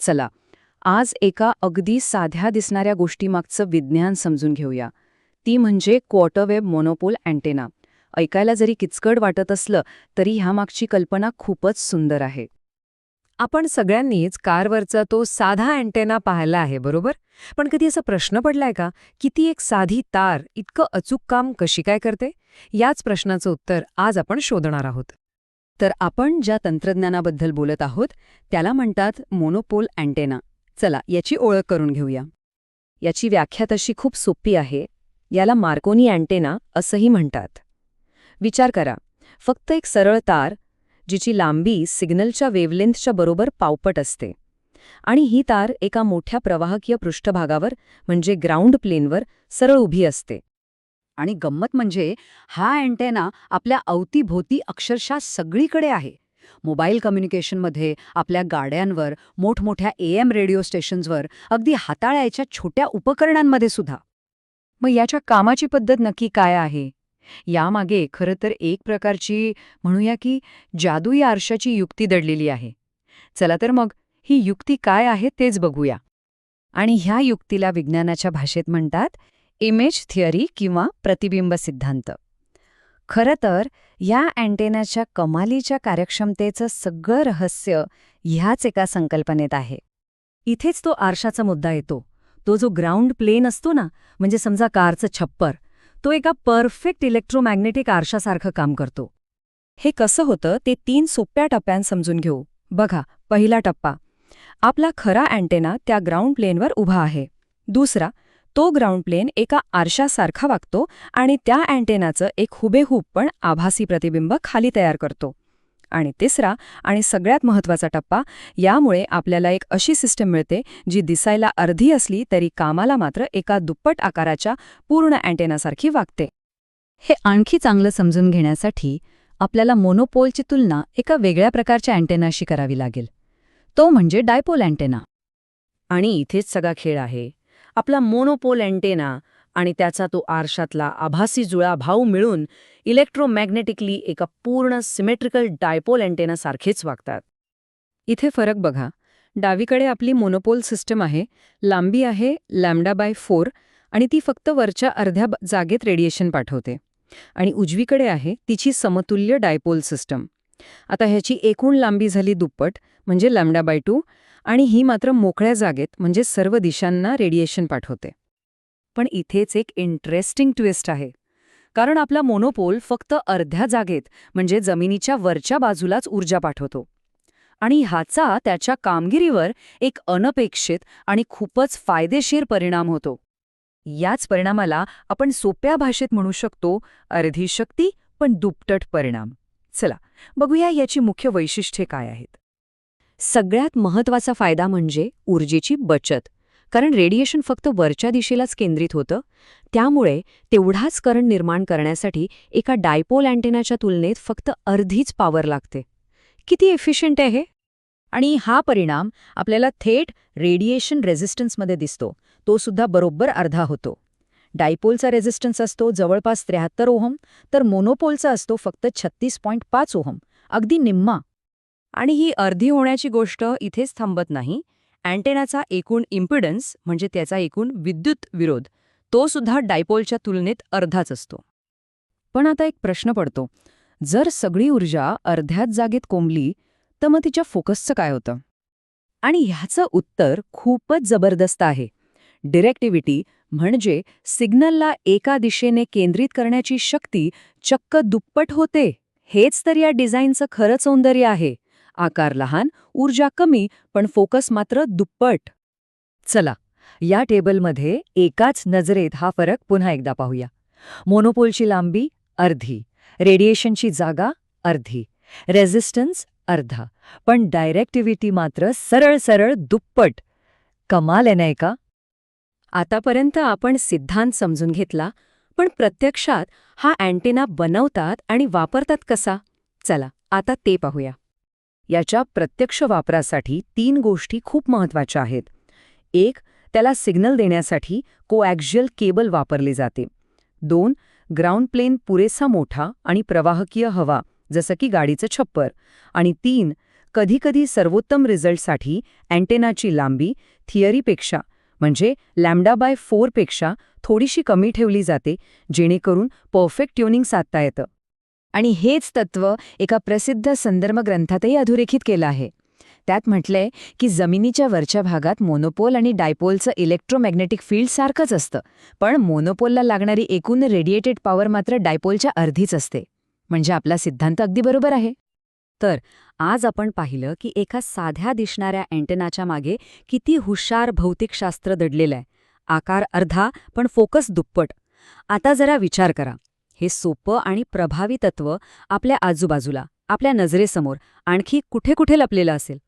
चला आज एका अगदी साध्या दिसणाऱ्या गोष्टीमागचं विज्ञान समजून घेऊया. ती म्हणजे क्वार्टरवेब मोनोपोल अँटेना. ऐकायला जरी किचकट वाटत असलं तरी ह्यामागची कल्पना खूपच सुंदर आहे. आपण सगळ्यांनीच कारवरचा तो साधा अँटेना पाहिला आहे बरोबर? पण कधी असा प्रश्न पडलाय का की ती एक साधी तार इतकं अचूक काम कशी काय करते? याच प्रश्नाचं उत्तर आज आपण शोधणार आहोत. तर आपण ज्या तंत्रज्ञानाबद्दल बोलत आहोत त्याला म्हणतात मोनोपोल अँटेना. चला याची ओळख करून घेऊया. याची व्याख्या तशी खूप सोपी आहे. याला मार्कोनी अँटेना असंही म्हणतात. विचार करा. फक्त एक सरळ तार जिची लांबी सिग्नलच्या वेवलेंथच्या बरोबर पावपट असते. आणि ही तार एका मोठ्या प्रवाहकीय पृष्ठभागावर म्हणजे ग्राउंड प्लेनवर सरळ उभी असते. आणि गंमत म्हणजे हा अँटेना आपल्या अवतीभोवती अक्षरशः सगळीकडे आहे. मोबाईल कम्युनिकेशनमध्ये आपल्या गाड्यांवर मोठमोठ्या ए एम रेडिओ स्टेशन्सवर अगदी हाताळायच्या छोट्या उपकरणांमध्ये सुद्धा. मग याच्या कामाची पद्धत नक्की काय आहे? यामागे खरं तर एक प्रकारची म्हणूया की जादुई आरशाची युक्ती दडलेली आहे. चला तर मग ही युक्ती काय आहे तेच बघूया. आणि ह्या युक्तीला विज्ञानाच्या भाषेत म्हणतात इमेज थिअरी किंवा प्रतिबिंब सिद्धांत. खरं तर या अँटेनाच्या कमालीच्या कार्यक्षमतेचं सगळं रहस्य ह्याच एका संकल्पनेत आहे. इथेच तो आरशाचा मुद्दा येतो. तो जो ग्राउंड प्लेन असतो ना म्हणजे समजा कारचं छप्पर तो एका परफेक्ट इलेक्ट्रोमॅग्नेटिक आरशासारखं काम करतो. हे कसं होतं ते तीन सोप्या टप्प्यात समजून घेऊ. बघा पहिला टप्पा. आपला खरा अँटेना त्या ग्राउंड प्लेनवर उभा आहे. दुसरा तो ग्राउंड प्लेन एका आरशासारखा वागतो आणि त्या अँटेनाचं एक हुबेहूब पण आभासी प्रतिबिंब खाली तयार करतो. आणि तिसरा आणि सगळ्यात महत्त्वाचा टप्पा यामुळे आपल्याला एक अशी सिस्टम मिळते जी दिसायला अर्धी असली तरी कामाला मात्र एका दुप्पट आकाराच्या पूर्ण अँटेनासारखी वागते. हे आणखी चांगलं समजून घेण्यासाठी आपल्याला मोनोपोलची तुलना एका वेगळ्या प्रकारच्या अँटेनाशी करावी लागेल. तो म्हणजे डायपोल अँटेना. आणि इथेच सगळा खेळ आहे. आपला मोनोपोल अँटेना आणि त्याचा तो आरशातला आभासी जुळा भाऊ मिळून इलेक्ट्रोमॅग्नेटिकली एका पूर्ण सिमेट्रिकल डायपोल अँटेनासारखेच वागतात. इथे फरक बघा. डावीकडे आपली मोनोपोल सिस्टम आहे लांबी आहे लॅम्डा बाय फोर आणि ती फक्त वरच्या अर्ध्या जागेत रेडिएशन पाठवते. आणि उजवीकडे आहे तिची समतुल्य डायपोल सिस्टम आता ह्याची एकूण लांबी झाली दुप्पट म्हणजे लॅमडा बाय टू आणि ही मात्र मोकळ्या जागेत म्हणजे सर्व दिशांना रेडिएशन पाठवते. पण इथेच एक इंटरेस्टिंग ट्विस्ट आहे. कारण आपला मोनोपोल फक्त अर्ध्या जागेत म्हणजे जमिनीच्या वरच्या बाजूलाच ऊर्जा पाठवतो. आणि ह्याचा त्याच्या कामगिरीवर एक अनपेक्षित आणि खूपच फायदेशीर परिणाम होतो. याच परिणामाला आपण सोप्या भाषेत म्हणू शकतो अर्धी शक्ती पण दुपटट परिणाम. चला बघूया याची मुख्य वैशिष्ट्ये काय आहेत. सगळ्यात महत्त्वाचा फायदा म्हणजे ऊर्जेची बचत कारण रेडिएशन फक्त वरच्या दिशेलाच केंद्रित होतं त्यामुळे तेवढाच करंट निर्माण करण्यासाठी एका डायपोल अँटेनाच्या तुलनेत फक्त अर्धीच पॉवर लागते. किती एफिशियंट आहे हे? आणि हा परिणाम आपल्याला थेट रेडिएशन रेझिस्टन्समध्ये दिसतो तो सुद्धा बरोबर अर्धा होतो. डायपोलचा रेझिस्टन्स असतो जवळपास त्र्याहत्तर ओहम तर मोनोपोलचा असतो फक्त छत्तीस पॉईंट पाच ओहम. अगदी निम्मा. आणि ही अर्धी होण्याची गोष्ट इथेच थांबत नाही. अँटेनाचा एकूण इम्पिडन्स म्हणजे त्याचा एकूण विद्युत विरोध तो सुद्धा डायपोलच्या तुलनेत अर्धाच असतो. पण आता एक प्रश्न पडतो. जर सगळी ऊर्जा अर्ध्याच जागेत कोंबली तर मग तिच्या फोकसचं काय होतं? आणि ह्याचं उत्तर खूपच जबरदस्त आहे. डिरेक्टिव्हिटी म्हणजे सिग्नलला एका दिशेने केंद्रित करण्याची शक्ती चक्क दुप्पट होते. हेच तर या डिझाईनचं खरं सौंदर्य आहे. आकार लहान ऊर्जा कमी पण फोकस मात्र दुप्पट. चला या टेबलमध्ये एकाच नजरेत हा फरक पुन्हा एकदा पाहूया. मोनोपोलची लांबी अर्धी रेडिएशनची जागा अर्धी रेझिस्टन्स अर्धा पण डायरेक्टिव्हिटी मात्र सरळ सरळ दुप्पट. कमाल आहे नाही का? आतापर्यंत आपण सिद्धांत समजून घेतला पण प्रत्यक्षात हा अँटेना बनवतात आणि वापरतात कसा? चला आता ते पाहूया. याच्या प्रत्यक्ष वापरासाठी तीन गोष्टी खूप महत्त्वाच्या आहेत. एक त्याला सिग्नल देण्यासाठी कोॲक्झियल केबल वापरली जाते. दोन ग्राउंड प्लेन पुरेसा मोठा आणि प्रवाहकीय हवा जसं की गाडीचं छप्पर. आणि तीन कधीकधी सर्वोत्तम रिझल्टसाठी अँटेनाची लांबी थिअरीपेक्षा म्हणजे लॅम्डा बाय फोरपेक्षा थोडीशी कमी ठेवली जाते जेणेकरून परफेक्ट ट्युनिंग साधता येतं. आणि हेच तत्व एका प्रसिद्ध संदर्भ ग्रंथातही अधोरेखित केलं आहे. त्यात म्हटलंय की जमिनीच्या वरच्या भागात मोनोपोल आणि डायपोलचं इलेक्ट्रोमॅग्नेटिक फील्ड सारखंच असतं पण मोनोपोलला लागणारी एकूण रेडिएटेड पॉवर मात्र डायपोलच्या अर्धीच असते. म्हणजे आपला सिद्धांत अगदी बरोबर आहे. तर आज आपण पाहिलं की एका साध्या दिसणाऱ्या अँटेनाच्या मागे किती हुशार भौतिकशास्त्र दडलेलं आहे. आकार अर्धा पण फोकस दुप्पट. आता जरा विचार करा. हे सोपं आणि प्रभावी तत्व आपल्या आजूबाजूला आपल्या नजरेसमोर आणखी कुठे कुठे लपलेलं असेल?